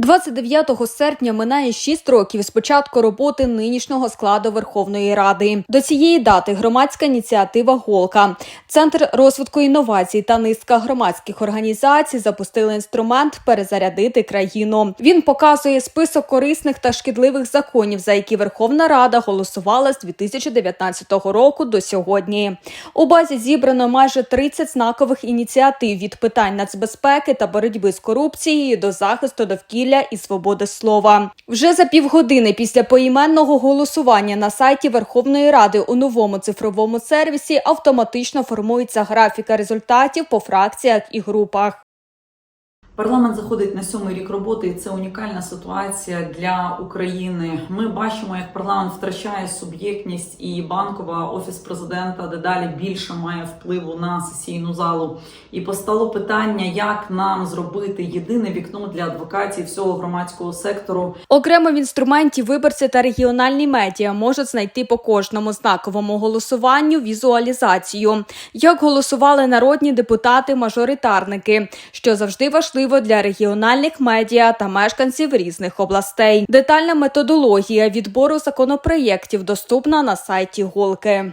29 серпня минає 6 років з початку роботи нинішнього складу Верховної Ради. До цієї дати громадська ініціатива Голка, центр розвитку інновацій та низка громадських організацій запустили інструмент перезарядити країну. Він показує список корисних та шкідливих законів, за які Верховна Рада голосувала з 2019 року до сьогодні. У базі зібрано майже 30 знакових ініціатив від питань нацбезпеки та боротьби з корупцією до захисту довкілля і свободи слова. Вже за півгодини після поіменного голосування на сайті Верховної Ради у новому цифровому сервісі автоматично формується графіка результатів по фракціях і групах. Парламент заходить на сьомий рік роботи, і це унікальна ситуація для України. Ми бачимо, як парламент втрачає суб'єктність, і банкова офіс президента дедалі більше має впливу на сесійну залу. І постало питання, як нам зробити єдине вікно для адвокатів всього громадського сектору, Окремо в інструменті виборці та регіональні медіа можуть знайти по кожному знаковому голосуванню візуалізацію, як голосували народні депутати-мажоритарники, що завжди важливо для регіональних медіа та мешканців різних областей. Детальна методологія відбору законопроєктів доступна на сайті Голки.